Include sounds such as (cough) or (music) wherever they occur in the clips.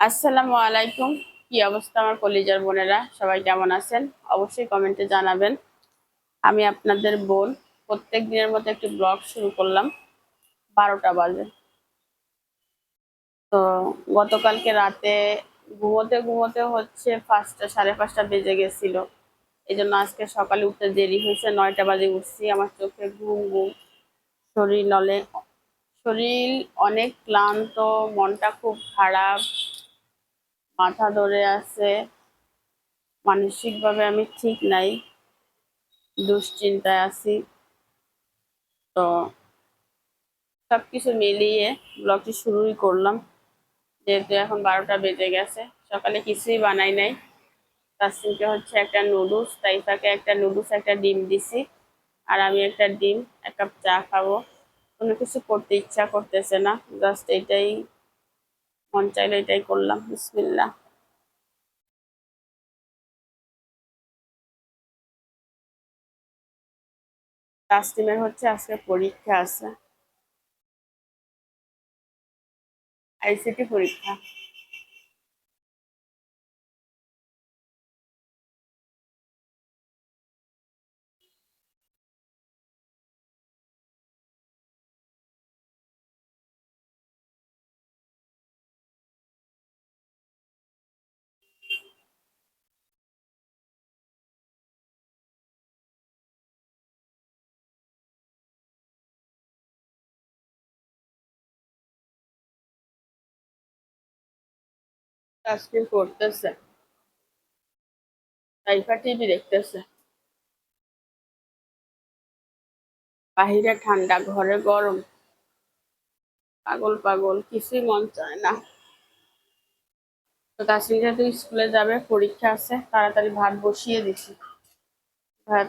আসসালামু আলাইকুম। কি অবস্থা আমার কলিজার বোনেরা? সবাই কেমন আছেন? অবশ্যই কমেন্টে জানাবেন। আমি আপনাদের বোন, প্রত্যেক দিনের মতো একটি ব্লগ শুরু করলাম। বারোটা বাজে। তো গতকালকে রাতে ঘুমোতে ঘুমোতে হচ্ছে পাঁচটা, সাড়ে পাঁচটা বেজে গেছিল। এই জন্য আজকে সকালে উঠতে দেরি হয়েছে। নয়টা বাজে উঠছি। আমার চোখে ঘুম ঘুম। শরীর নলে শরীর অনেক ক্লান্ত, মনটা খুব খারাপ। মাথা ধরে আছে। মানসিকভাবে আমি ঠিক নাই, দুশ্চিন্তায় আছি। তো সব কিছু মিলিয়ে ব্লগটি শুরুই করলাম। যেহেতু এখন বারোটা বেজে গেছে, সকালে কিছুই বানাই নাই। তাসিমকে হচ্ছে একটা নুডলস, তাইফাকে একটা নুডলস, একটা ডিম দিছি। আর আমি একটা ডিম, এক কাপ চা খাব। কোনো কিছু করতে ইচ্ছা করতেছে না, জাস্ট এটাই মন চাইলে এটাই করলাম বিসমিল্লা তাসলিমের হচ্ছে আজকে পরীক্ষা আছে। আইসিটি পরীক্ষা। তাসলিম পড়তেছে তাইফা টিভি দেখতেছে। বাহিরে ঠান্ডা, ঘরে গরম। পাগল পাগল, কিছুই মন চায় না। তো তাসলিম যেহেতু স্কুলে যাবে, পরীক্ষা আছে, তাড়াতাড়ি ভাত বসিয়ে দিছি। ভাত,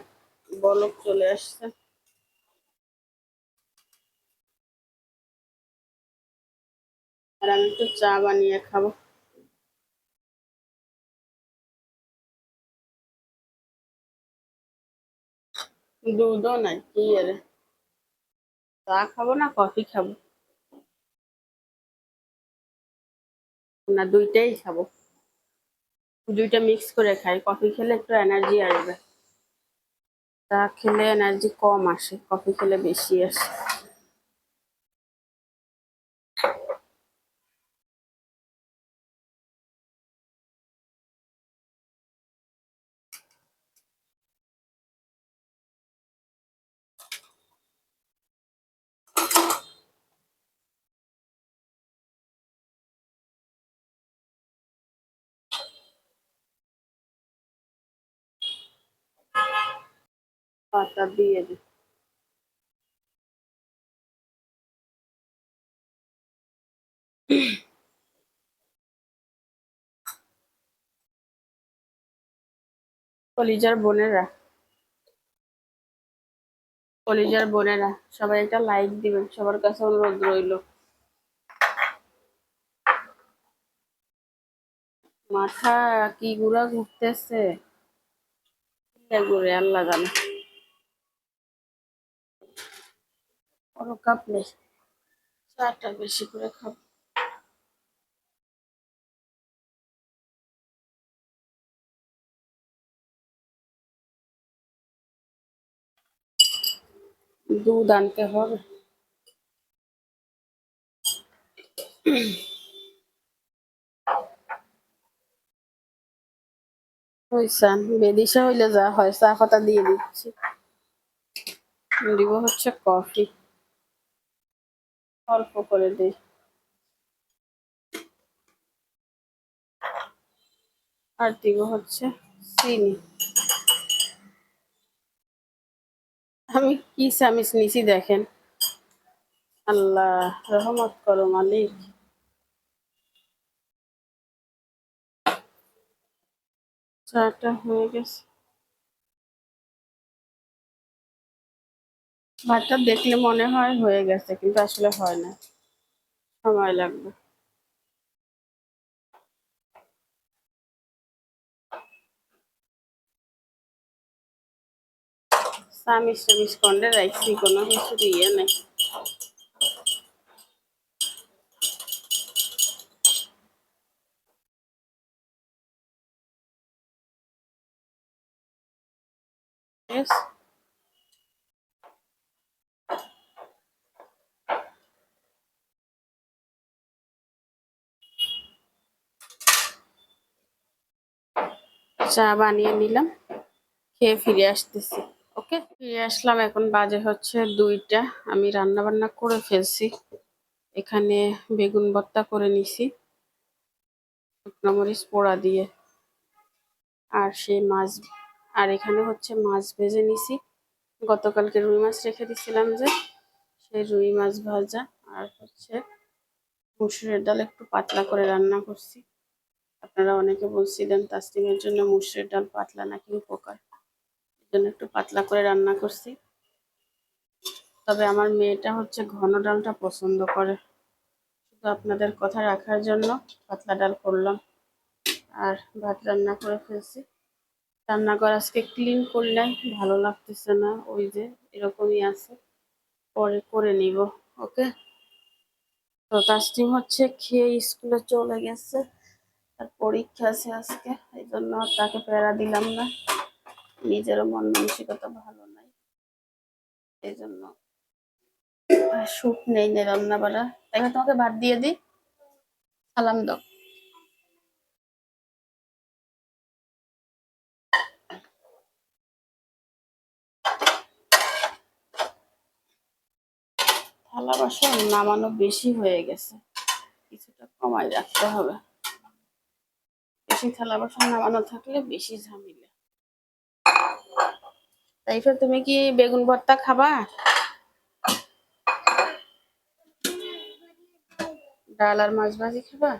বলক চলে আসছে। আর আমি একটু চা বানিয়ে খাব। দুধও নাই, কি আরে চা খাব না, কফি খাব? না, দুইটাই খাব। দুইটা মিক্স করে খাই, কফি খেলে একটু এনার্জি আসবে। চা খেলে এনার্জি কম আসে, কফি খেলে বেশি আসে। পাতা দিয়ে কলিজার বোনেরা কলিজার বোনেরা, সবাই একটা লাইক দিবেন, সবার কাছে অনুরোধ রইল। মাথা কি গুলা ঘুরতেছে? ঘুরে আল্লাহ জানে বড় কাপ নেই। চাটা বেশি করে খাব। দুধ আনতে হবে। হইসান বেদিশা হইলে যা হয়, চা পাতা দিয়ে দিচ্ছি। দিব হচ্ছে কফি অল্প করে দিই। আর দিব হচ্ছে চিনি। আমি কি চামিচ নিছি দেখেন। আল্লাহ, রহমত করো মালিক। চাটা হয়ে গেছে। ভাতটা দেখলে মনে হয় হয়ে গেছে, কিন্তু আসলে হয় না। সময় লাগবে। সামিস টামিস কন্ডে রাখছি কোনো কিছু ইয়ে নেই। Yes. চা বানিয়ে নিলাম। খেয়ে ফিরে আসতেছি। ওকে, ফিরে আসলাম। এখন বাজে হচ্ছে দুইটা। আমি রান্না বান্না করে ফেলছি। এখানে বেগুন ভর্তা করে নিছি। শুকনো মরিচ পোড়া দিয়ে। আর সেই মাছ, আর এখানে হচ্ছে মাছ ভেজে নিছি। গতকালকে রুই মাছ রেখে দিছিলাম যে, সেই রুই মাছ ভাজা। আর হচ্ছে মুসুরের ডাল একটু পাতলা করে রান্না করছি। আপনারা অনেকে বলছিলেন তাসলিমের জন্য মুসুরের ডাল পাতলা নাকি উপকার? এই জন্য একটু পাতলা করে রান্না করছি। তবে আমার মেয়েটা হচ্ছে ঘন ডালটা পছন্দ করে। শুধু আপনাদের কথা রাখার জন্য পাতলা ডাল করলাম। আর ভাত রান্না করে ফেলছি। রান্নাঘর আজকে ক্লিন করলাম ভালো লাগতেছে না, ওই যে এরকমই আছে। পরে করে নিব, ওকে? তো তাসলিম হচ্ছে খেয়ে স্কুলে চলে গেছে। আর পরীক্ষা আছে আজকে, এই জন্য তাকে প্যারা দিলাম না। নিজেরও মন মানসিকতা ভালো নাই। এই জন্য সুখ নেই নে রান্না বাড়া। তাই তোমাকে ভাত দিয়ে দিই? সালাম দাও। থালা বাসন নামানো বেশি হয়ে গেছে। কিছুটা কমাই রাখতে হবে। বেশি থালা, বাসন নামানো থাকলে বেশি ঝামেলা। তাইফা তুমি কি বেগুন ভর্তা খাবা? ডাল আর মাছ ভাজি খাবা?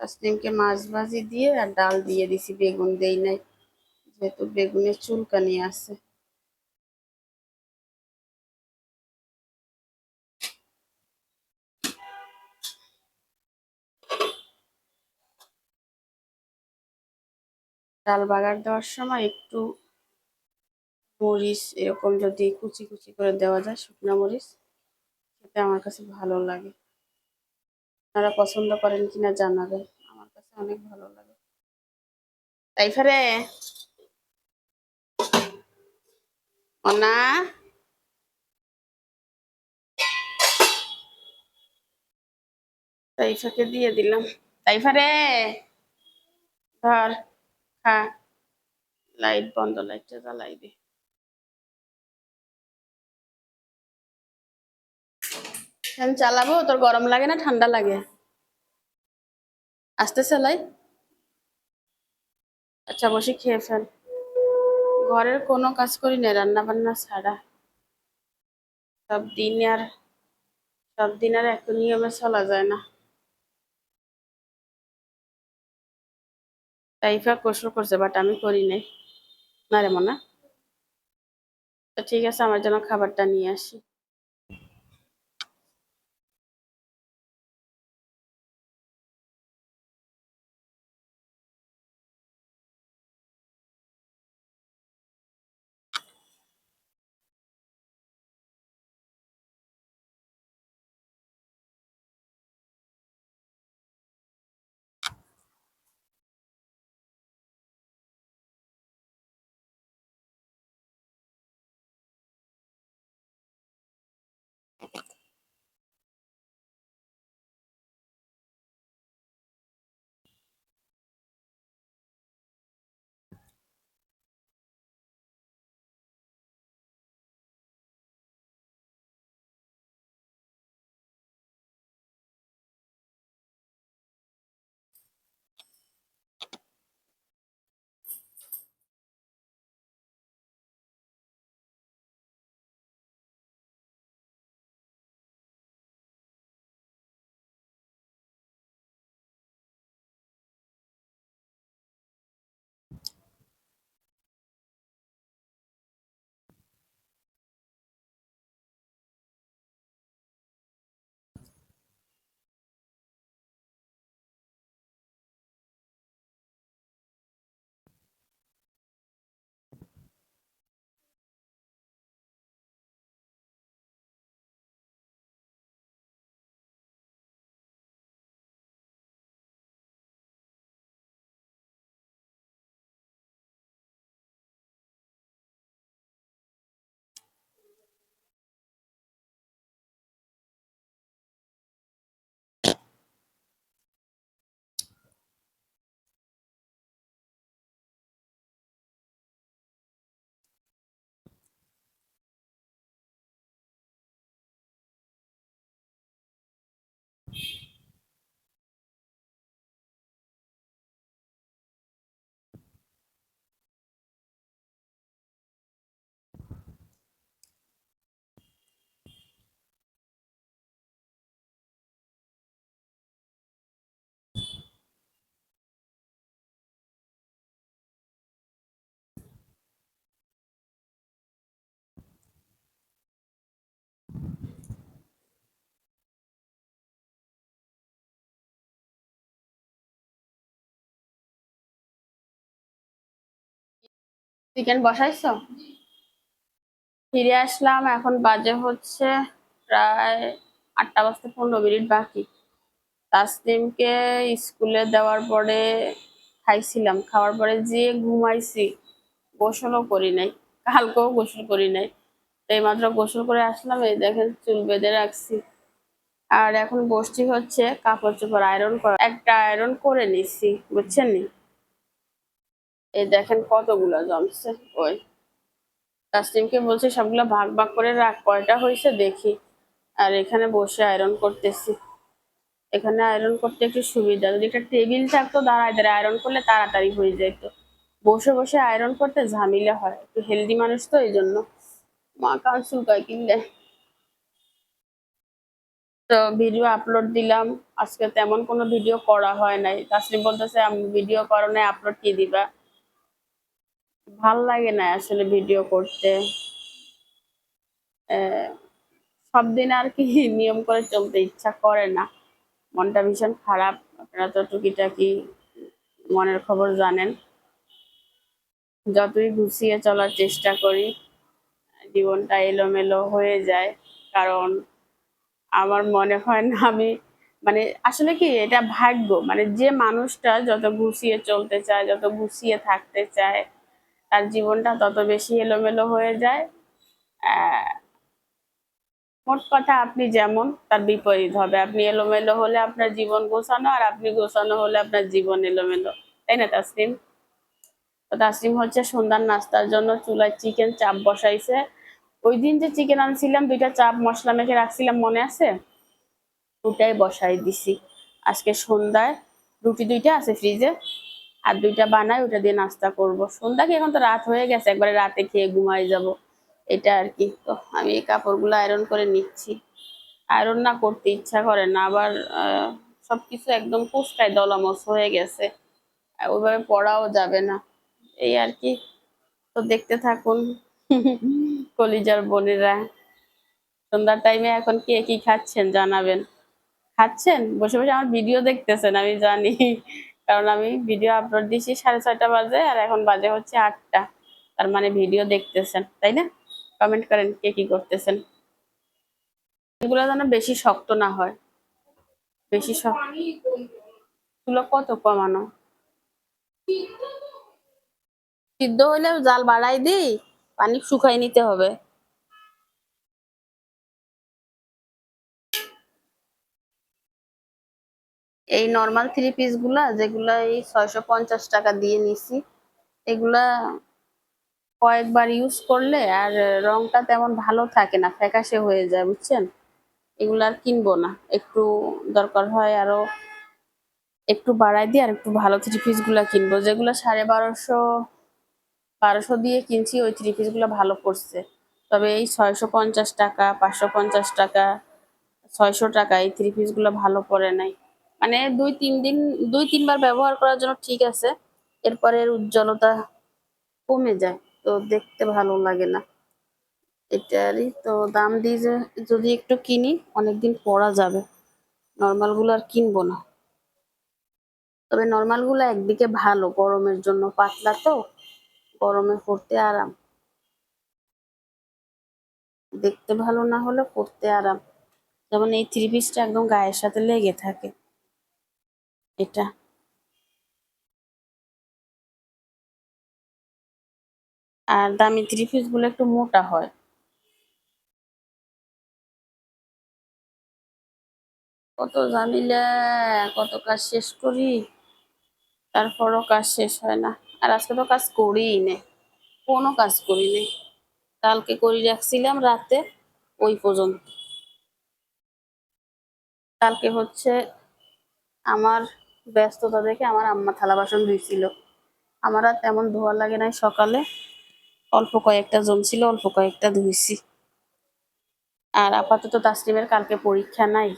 তাসলিমকে মাছ ভাজি দিয়ে আর ডাল দিয়ে দিছি, বেগুন দেই নাই। যেহেতু বেগুনের চুলকানি আছে। ডাল বাগার দেওয়ার সময় একটু মরিচ এরকম যদি কুচি কুচি করে দেওয়া যায়, শুকনো মরিচ সেটা আমার কাছে ভালো লাগে। আপনারা পছন্দ করেন কিনা জানাবেন, আমার কাছে অনেক ভালো লাগে। তাই ফেরে। অনা। তাইফাকে দিয়ে দিলাম। তাইফারে ধর। খা লাইট বন্ধ লাইটটা জ্বালাই দে। ফ্যান চালাবো তোর গরম লাগে না ঠান্ডা লাগে? আসতে চালাই আচ্ছা বসে খেয়ে ফেল। ঘরের কোনো কাজ করি না রান্না বান্না ছাড়া। সব দিন আর সব দিন আর এক নিয়মে চলা যায় না। টাইফা কষ্ট করছে বাট আমি করি নাই। না রে মনা। তো ঠিক আছে, আমার জন্য খাবারটা নিয়ে আসি। চিকেন বসাইছো? ফিরে আসলাম, এখন বাজে হচ্ছে প্রায় আটটা বাজতে পনেরো মিনিট বাকি। তাসলিমকে স্কুলে দেওয়ার পরে খাইছিলাম, খাওয়ার পরে যে ঘুমাইছি, গোসলও করি নাই, কালকেও গোসল করি নাই। এই মাত্র গোসল করে আসলাম, এই দেখেন চুল বেঁধে রাখছি। আর এখন বসছি হচ্ছে কাপড় চোপড় আয়রন করা একটা আয়রন করে নিছি, বুঝছেন নি? এই দেখেন কতগুলো জমছে ওই। তাসলিমকে বলছে, সবগুলো ভাগ ভাগ করে রাখ, কয়টা হয়েছে দেখি। আর এখানে বসে আয়রন করতেছি। এখানে আয়রন করতে একটু সুবিধা, যদি একটা টেবিল থাকতো দাঁড়ায় দাঁড়ায় আয়রন করলে তাড়াতাড়ি হয়ে যেত। বসে বসে আয়রন করতে ঝামেলা হয়, একটু হেলদি মানুষ তো এই জন্য। মা কান চুলকায় কিনলে। তো ভিডিও আপলোড দিলাম, আজকে তেমন কোনো ভিডিও করা হয় নাই। তাসলিম বলতেছে, আমি ভিডিও করো নাই আপলোড কি দিবা। ভালো লাগে না আসলে ভিডিও করতে। সব দিন আর কি (laughs) নিয়ম করে চলতে ইচ্ছা করে না। মনটা ভীষণ খারাপ। আপনারা তো টুকিটাকি মনের খবর জানেন। যতই গুছিয়ে চলার চেষ্টা করি, জীবনটা এলোমেলো হয়ে যায়। কারণ আমার মনে হয় না আমি মানে আসলে কি এটা ভাগ্য। মানে যে মানুষটা যত গুছিয়ে চলতে চায়, যত গুছিয়ে থাকতে চায় তার জীবনটা তত বেশি এলোমেলো হয়ে যায়। মোট কথা আপনি যেমন, তার বিপরীত হবে। আপনি এলোমেলো হলে আপনার জীবন গোছানো আর আপনি গোছানো হলে আপনার জীবন এলোমেলো। তাই না তাসলিম তো তাসলিম হচ্ছে সন্ধ্যার নাস্তার জন্য চুলায় চিকেন চাপ বসাইছে। ওই দিন যে চিকেন আনছিলাম, দুইটা চাপ মশলা মেখে রাখছিলাম, মনে আছে? ওটাই বসাই দিছি। আজকে সন্ধ্যায় রুটি দুইটা আছে ফ্রিজে। আর দুইটা বানাই ওটা দিয়ে নাস্তা করব। সন্ধ্যা কি এখন তো রাত হয়ে গেছে, একবারে রাতে খেয়ে ঘুমাই যাব। এটা আর কি। তো আমি এই কাপড়গুলো আয়রন করে নিচ্ছি। আয়রন না করতে ইচ্ছা করে না, আবার সবকিছু একদম কুচকায় দলামস হয়ে গেছে। ওইভাবে পড়াও যাবে না। এই আর কি। তো দেখতে থাকুন (laughs) কলিজার বোনেরা। সন্ধ্যার টাইমে এখন কে কি খাচ্ছেন জানাবেন। খাচ্ছেন? বসে বসে আমার ভিডিও দেখতেছেন, আমি জানি। কারণ আমি ভিডিও আপলোড দিয়েছি সাড়ে ছয়টা বাজে আর এখন বাজে হচ্ছে আটটা। তার মানে ভিডিও দেখতেছেন, তাই না? কমেন্ট করেন কে কি করতেছেন। এগুলো যেন বেশি শক্ত না হয়। বেশি শক্ত। কত কমানো? সিদ্ধ হলে জাল বাড়াই দিই, পানি শুকাই নিতে হবে। এই নর্মাল থ্রি পিসগুলা যেগুলা এই ছয়শো পঞ্চাশ টাকা দিয়ে নিছি, এগুলা কয়েকবার ইউজ করলে আর রংটা তেমন ভালো থাকে না, ফ্যাকাশে হয়ে যায়, বুঝছেন? এগুলো আর কিনবো না, একটু দরকার হয় আরও একটু বাড়াই দিয়ে আর একটু ভালো থ্রি পিসগুলা কিনবো, যেগুলো সাড়ে বারোশো বারোশো দিয়ে কিনছি, ওই থ্রি পিসগুলো ভালো পড়ছে তবে এই ছয়শো পঞ্চাশ টাকা, পাঁচশো পঞ্চাশ টাকা, ছয়শো টাকা, এই থ্রি পিসগুলো ভালো পড়ে নাই। মানে দুই, তিন দিন, দুই, তিনবার ব্যবহার করার জন্য ঠিক আছে। এরপরে উজ্জ্বলতা কমে যায়, তো দেখতে ভালো লাগে না। এটারই তো দাম দিয়ে যদি একটু কিনি, অনেকদিন পরা যাবে। নর্মালগুলো আর কিনবো না। তবে নর্মালগুলো একদিকে ভালো, গরমের জন্য পাতলা তো, গরমে পরতে আরাম। দেখতে ভালো না হলে পরতে আরাম। যেমন এই থ্রি পিসটা একদম গায়ের সাথে লেগে থাকে। এটা। আর দামি থ্রি পিসগুলো একটু মোটা হয়। কত জানিলে, কত কাজ শেষ করি, তারপরও কাজ শেষ হয় না। আর আজকে তো কাজ করিই নে, কোনো কাজ করি নে। কালকে করি রাখছিলাম রাতে, ওই পর্যন্ত। কালকে হচ্ছে আমার ব্যস্ততা দেখে আমার আম্মা থালা বাসন ধুইছিল। আমার আর তেমন ধোয়া লাগে নাই সকালে। অল্প কয়েকটা জমছিল, অল্প কয়েকটা ধুইছি। আর আপাতত তাসলিমের কালকে পরীক্ষা নাই।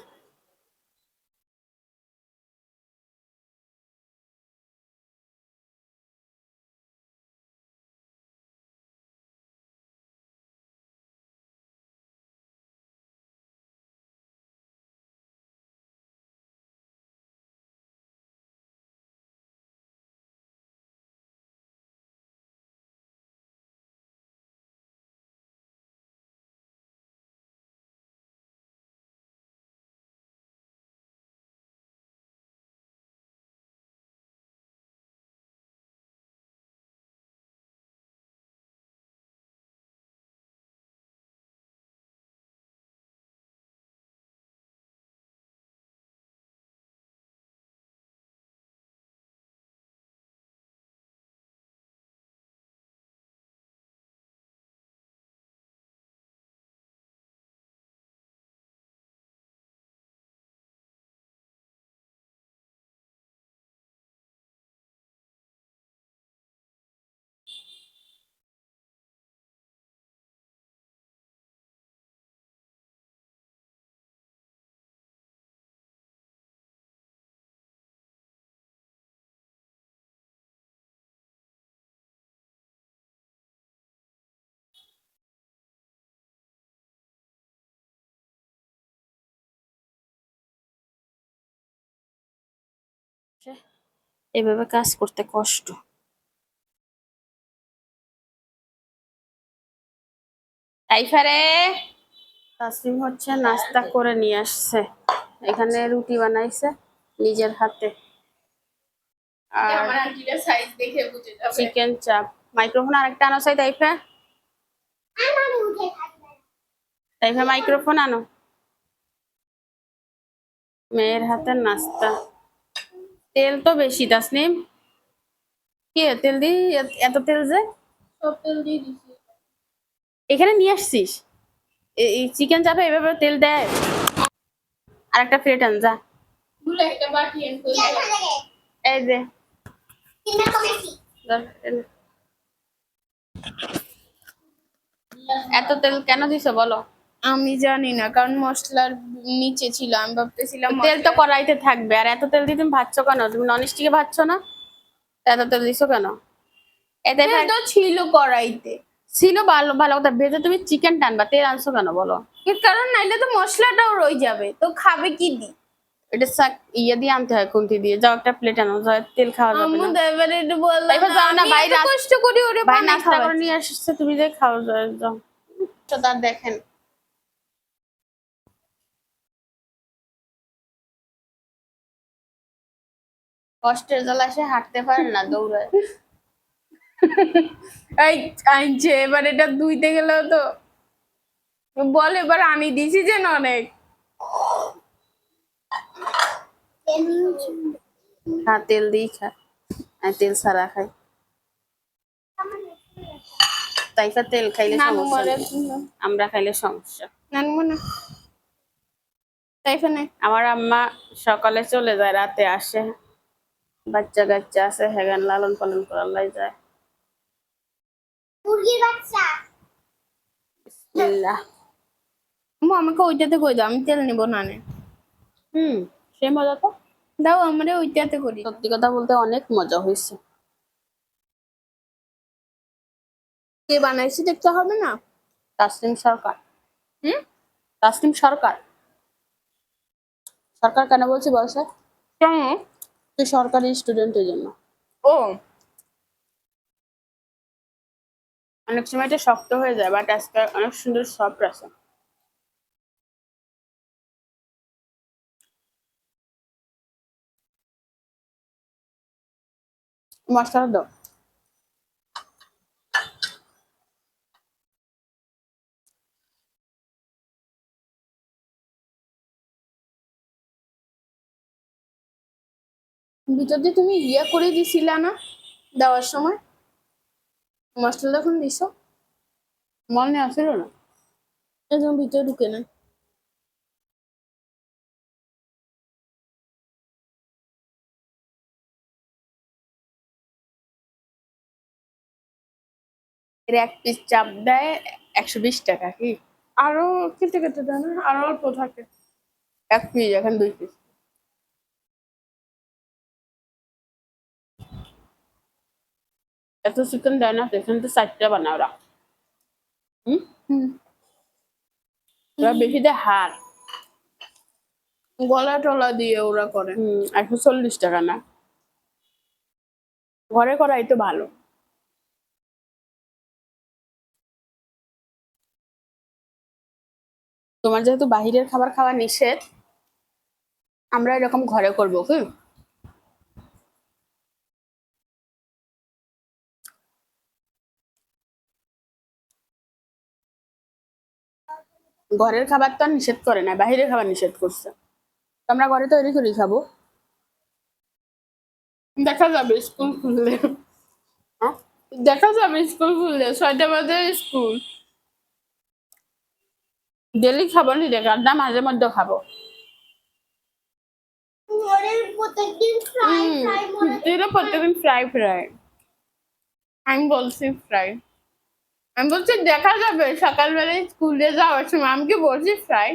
এভাবে কাজ করতে কষ্ট। টাইফারে তাসলিম হচ্ছে নাস্তা করে নিয়ে আসছে। এখানে রুটি বানাইছে নিজের হাতে। আর চিকেন চাপ। মাইক্রোফোন আরেকটা আনো চাই তাইফা তাইফা মাইক্রোফোন আনো। মেয়ের হাতের নাস্তা। তেল তো বেশি তাসনিম। কি তেল দি এত- তেল যে? সব তেল দিয়ে দিছি। এখানে নিয়ে আসছিস? এই চিকেন চাপে এভাবে তেল দেয়। আর একটা প্লেট আন যা। ভুলে একটা বাটি এনে ফেলছি। এই যে। এত তেল কেন দিছো বলো? আমি জানি না কারণ মশলার নিচে ছিল আমি ভাবতেছিলাম তেল তো কড়াইতে থাকবে আর এত তেল দিয়ে তুমি ভাজছো কেন? তুমি নন স্টিকে ভাজছো না? এত তেল দিছো কেন? এতে তো ছিল কড়াইতে। ছিল ভালো ভালো কথা ভেজে তুমি চিকেন টানবা তেল আনছো কেন বলো? কারণ নাইলে তো মশলাটাও রয়ে যাবে তো খাবে কি দি? এটা শাক ইয়ে দিয়ে আনতে হয় খুন্তি দিয়ে। যাও একটা প্লেট আনো যাও তেল খাওয়া যাবে না। দেবের একটু বলল এবার যাও না, রাত- কষ্ট করি ওরে বানাই নাস্তা করে নিয়ে আসছে তুমি যে খাও যাও। তো দেখেন কষ্টের জ্বালা সে হাঁটতে পারে না দৌড়ায়। এই আনছে এবার এটা ধুইতে গেলেও তো বল এবার আমি দিছি যেন অনেক। খা তেল দিই খা। আমি তেল ছাড়া খাই। তাইফা তেল খাইলে সমস্যা আমরা খাইলে সমস্যা। নানু মনে তাই আমার আম্মা সকালে চলে যায় রাতে আসে। বাচ্চা কাচ্চা আছে হেগান লালন পালন করার লাই যায়। মুরগির বাচ্চা? বিসমিল্লাহ। আম্মু আমাকে ওইটাতে কই দাও আমি তেল নিব না নে। হুম সে মজা তো। দাও আমারে ওইটাতে করি। সত্যি কথা বলতে অনেক মজা হয়েছে। কে বানাইছে দেখতে হবে না? তাসলিম সরকার। হুম? তাসলিম সরকার। সরকার কেন বলছি বলছে কেমন তুই সরকারি স্টুডেন্টের জন্য। ও। অনেক সময় এটা শক্ত হয়ে যায় বাট আজকে অনেক সুন্দর সফট আছে। মশলা দাও। ভিতর দিয়ে তুমি ইয়া করে দিছিলা না দেওয়ার সময়? মশলা যখন দিছ? মনে আসিল না? একদম ভিতরে ঢুকে না এর এক পিস চাপ দেয় একশো বিশ টাকা কি? আরও কেটে কেটে দেয় না? আরও অল্প থাকে। এক পিস এখন দুই পিস এত চিকেন দেয় না এখানে তো চারটা বানায় ওরা হুম? হুম। ওরা বেশি দেয় হাড়। গলা টলা দিয়ে ওরা করে। হুম একশো চল্লিশ টাকা না। ঘরে করাই তো ভালো। তোমার যেহেতু বাহিরের খাবার খাওয়া নিষেধ আমরা এরকম ঘরে করব কি ঘরের খাবার তো আর নিষেধ করে না বাহিরের খাবার নিষেধ করছে। তো আমরা ঘরে তৈরি করি খাব। দেখা যাবে স্কুল খুললে। হ্যাঁ? দেখা যাবে স্কুল খুললে ছয়টা বাজে স্কুল। ডেলি খাব নি রে গাড্ডা মাঝে মধ্যে খাব। ঘরের প্রত্যেকদিন ফ্রাই ফ্রাই মনে তুই প্রত্যেকদিন ফ্রাই ফ্রাই আমি বলছি ফ্রাই আমি বলছি দেখা যাবে সকালবেলায় স্কুলে যাওয়ার সময়। আমি কি বলছি ফ্রাই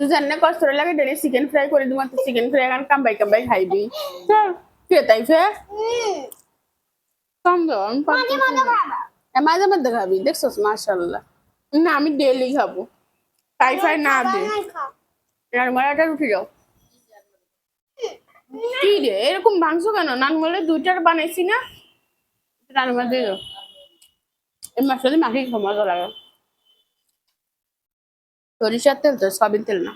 তুই জানি না কষ্ট লাগে ডেলি চিকেন ফ্রাই করে দিমা তুই চিকেন ফ্রাই এখন কাম্বাই কাম্বাই খাইবি চল। কে তাই ফে? কম দাও আমি মাঝে মধ্যে খাবি। দেখছস মাশাআল্লাহ। না আমি ডেলি খাব। ফ্রাই ফ্রাই না দে। মারাটা উঠে যাও কি রে এরকম ভাঙছো কেন? নানমলে দুইটার বানাইছি না? রান্না মাছ দিয়ে দাও এই মাছটা মাখি খাও মজা লাগে সরিষার তেল তো সয়াবিন তেল না।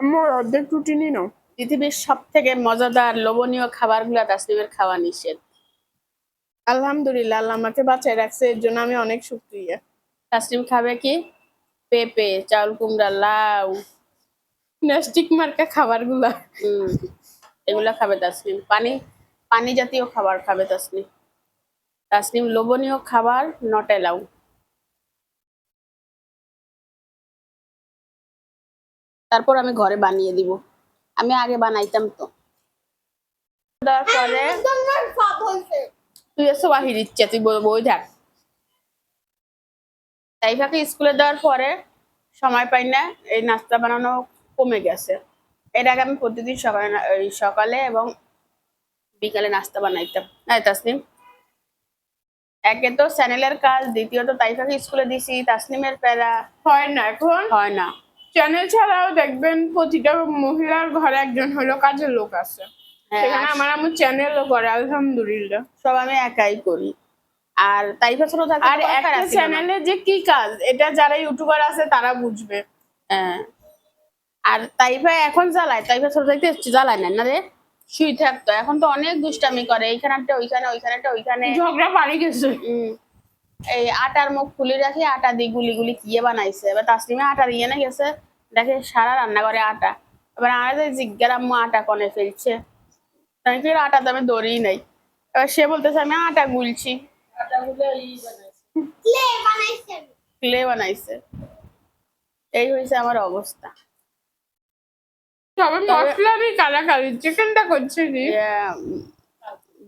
আমার অর্ধেক রুটি নি নাও পৃথিবীর সব থেকে মজাদার লোভনীয় খাবারগুলো তাসলিমের খাওয়া নিষেধ। আলহামদুলিল্লাহ আল্লাহ আমাকে বাঁচায় রাখছে এর জন্য আমি অনেক শুক্রিয়া তাসলিম খাবে কি? পেঁপে চাউল কুমড়া লাউ নেস্টিক মার্কা খাবারগুলা। এগুলা খাবে তাসনিম। পানি পানি জাতীয় খাবার খাবে তাসনিম। তাসনিম লোভনীয় খাবার নট এলাউ তারপর আমি ঘরে বানিয়ে দিব। আমি আগে বানাইতাম তো। তারপরে তুই এসে বাহির ইচ্ছে তুই বই- বই থাক তাইফাকে স্কুলে দেওয়ার পরে সময় পাই না এই নাস্তা বানানো কমে গেছে। এর আগে আমি প্রতিদিন সকালে সকালে এবং বিকালে নাস্তা বানাইতাম। না তাসনিম। একে তো চ্যানেলের কাজ দ্বিতীয়ত তাইফাকে স্কুলে দিছি তাসনিমের প্যারা। হয় না এখন। হয় না। চ্যানেল ছাড়াও দেখবেন প্রতিটা মহিলার ঘরে একজন হলো কাজের লোক আছে। হ্যাঁ, সেখানে আমার আমার চ্যানেলও করে আলহামদুলিল্লাহ। সব আমি একাই করি। আর তাইফা ছোট থাকতে আর তো একটা চ্যানেলে যে কি কাজ এটা যারা ইউটিউবার আছে তারা বুঝবে। হ্যাঁ। আর তাইফা এখন জ্বালায় তাইফা ছোট থাকতে জ্বালায় না না রে? শুই থাকতো এখন তো অনেক দুষ্টামি করে এইখানে একটা ওইখানে ওইখানে একটা ওইখানে। ঝগড়া বাড়ি গেছে। এই আটার মুখ খুলে রাখি আটা দিয়ে গুলি গুলি কিয়ে বানাইছে। এবার তাসলিমে আটা দিয়ে না গেছে দেখে সারা রান্না করে আটা। এবার আমাদের জিজ্ঞার আম্মু আটা কনে ফেলছে। আমি আটা দামে দড়ি নাই। এবার সে বলতেছে আমি আটা গুলছি। ক্লে বানাইছে এই হয়েছে আমার অবস্থা। তবে মশলা আমি কালাকালি। চিকেনটা করছি কি? আহ,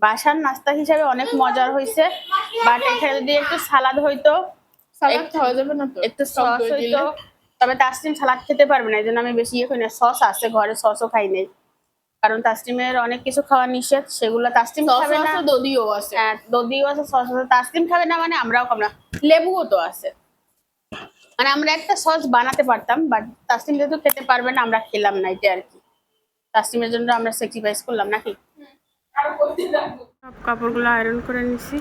বাসার নাস্তা হিসাবে অনেক মজার হয়েছে বাট এখানে যদি একটু সালাদ হইতো। সালাদ খাওয়া যাবে না তো? একটু সস হইতো। তবে তাসলিম সালাদ খেতে পারবে না এই জন্য আমি বেশি ইয়ে করি না। সস আছে ঘরে সসও খাই নাই। কারণ তাসলিমের অনেক কিছু খাওয়া নিষেধ সেগুলো তাসলিম খাবে না। দদিও আছে। হ্যাঁ দদিও আছে সস আছে। তাসলিম খাবে না মানে আমরাও খাব না। লেবুও তো আছে। মানে আমরা একটা সস বানাতে পারতাম বাট তাসলিম যেহেতু খেতে পারবে না আমরা খেলাম না এটা আর কি। তাসলিমের জন্য আমরা স্যাক্রিফাইস করলাম নাকি? সব কাপড়গুলো আয়রন করে নিছি।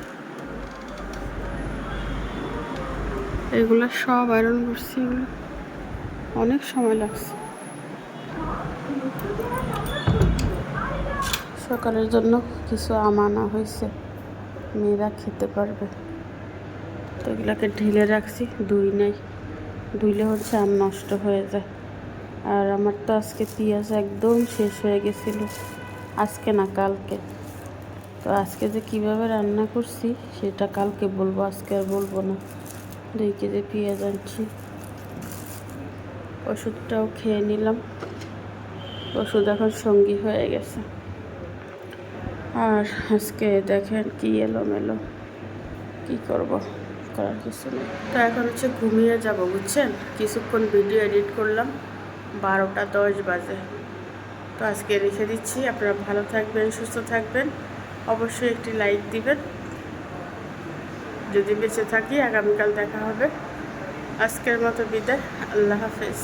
এগুলো সব আয়রন করছি। অনেক সময় লাগছে। সকালের জন্য কিছু আম আনা হয়েছে। মেয়েরা খেতে পারবে। তো এগুলাকে ঢেলে রাখছি, দুই নাই। ধুইলে হচ্ছে আম নষ্ট হয়ে যায়। আর আমার তো আজকে পেঁয়াজ একদম শেষ হয়ে গেছিল। আজকে না, কালকে। তো আজকে যে কীভাবে রান্না করছি, সেটা কালকে বলব, আজকে আর বলব না। দুই কেজি পেঁয়াজ আনছি। ওষুধটাও খেয়ে নিলাম। ওষুধ এখন সঙ্গী হয়ে গেছে। আর আজকে দেখেন কি এলোমেলো। কি করব? করার কিছু নেই। তো এখন হচ্ছে ঘুমিয়ে যাব, বুঝছেন? কিছুক্ষণ ভিডিও এডিট করলাম, বারোটা দশ বাজে। তো আজকে রেখে দিচ্ছি, আপনারা ভালো থাকবেন, সুস্থ থাকবেন। অবশ্যই একটি লাইক দিবেন। যদি বেঁচে থাকি, আগামীকাল দেখা হবে। আজকের মতো বিদায়, আল্লাহ হাফেজ।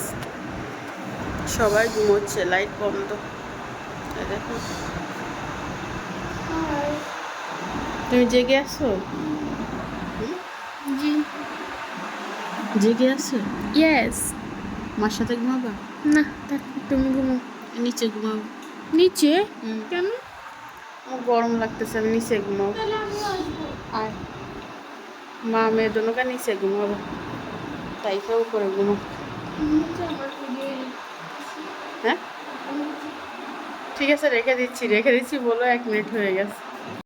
সবাই ঘুমোচ্ছে, লাইট বন্ধ। এই দেখো তুমি জেগে আছো? জি। জেগে আছো? ইয়েস মার সাথে ঘুমাবা? না তুমি ঘুমো নিচে ঘুমাবো নিচে? কেন? আমার গরম লাগতেছে আমি নিচে ঘুমাবো। আয় মা মেয়ে দুটোকে নিচে ঘুমাবো। তাইফে উপরে ঘুমো নিচে হ্যাঁ? ঠিক আছে রেখে দিচ্ছি রেখে দিচ্ছি বলো এক মিনিট হয়ে গেছে।